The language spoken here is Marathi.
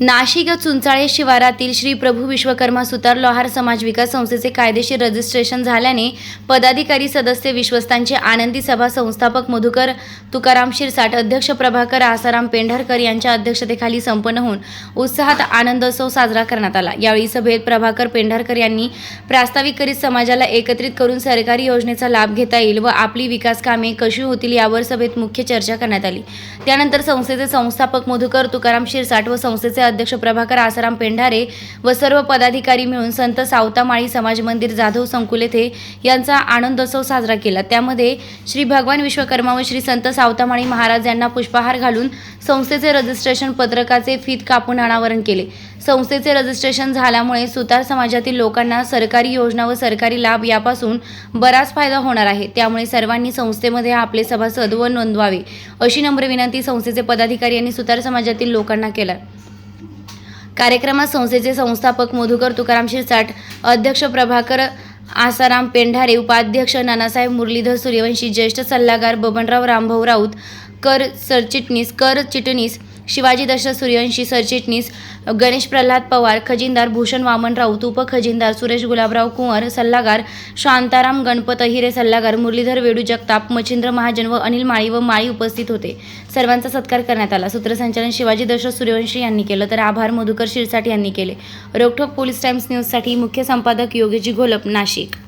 नाशिक चुंचाळे शिवारातील श्री प्रभू विश्वकर्मा सुतार लोहार समाज विकास संस्थेचे कायदेशीर रजिस्ट्रेशन झाल्याने पदाधिकारी सदस्य विश्वस्तांचे आनंदी सभा संस्थापक मधुकर तुकाराम शिरसाट अध्यक्ष प्रभाकर आसाराम पेंढारकर यांच्या अध्यक्षतेखाली संपन्न होऊन उत्साहात आनंदोत्सव साजरा करण्यात आला. यावेळी सभेत प्रभाकर पेंढारकर यांनी प्रास्ताविक करीत समाजाला एकत्रित करून सरकारी योजनेचा लाभ घेता येईल व आपली विकास कामे कशी होतील यावर सभेत मुख्य चर्चा करण्यात आली. त्यानंतर संस्थेचे संस्थापक मधुकर तुकाराम शिरसाट व संस्थेचे अध्यक्ष प्रभाकर आसाराम पेंढारे व सर्व पदाधिकारी मिळून संत सावतामाळी समाज मंदिर जाधव संकुल येथे यांचा आनंदोत्सव साजरा केला. त्यामध्ये श्री भगवान विश्वकर्मा व श्री संत सावतामाळी महाराज यांना पुष्पहार घालून संस्थेचे रजिस्ट्रेशन पत्रकाचे फीत कापून अनावरण केले. संस्थेचे रजिस्ट्रेशन झाल्यामुळे सुतार समाजातील लोकांना सरकारी योजना व सरकारी लाभ यापासून बराच फायदा होणार आहे. त्यामुळे सर्वांनी संस्थेमध्ये आपले सभासद व नोंदवावे अशी नम्र विनंती संस्थेचे पदाधिकारी यांनी सुतार समाजातील लोकांना केला कार्यक्रमात संस्थेचे संस्थापक मधुकर तुकाराम शिरसाट अध्यक्ष प्रभाकर आसाराम पेंढारे उपाध्यक्ष नानासाहेब मुरलीधर सूर्यवंशी ज्येष्ठ सल्लागार बबनराव रामभाऊ राऊत कर सरचिटणीस कर चिटणीस शिवाजी दशरथ सूर्यवंशी सरचिटणीस गणेश प्रल्हाद पवार खजिनदार भूषण वामन राऊत उपखजिनदार सुरेश गुलाबराव कुंवर सल्लागार शांताराम गणपत अहिरे सल्लागार मुरलीधर वेडू जगताप मच्छिंद्र महाजन व अनिल माळी व माळी उपस्थित होते. सर्वांचा सत्कार करण्यात आला. सूत्रसंचालन शिवाजी दशरथ सूर्यवंशी यांनी केलं तर आभार मधुकर शिरसाट यांनी केले. रोखोक पोलीस टाइम्स न्यूजसाठी मुख्य संपादक योगेजी घोलप नाशिक.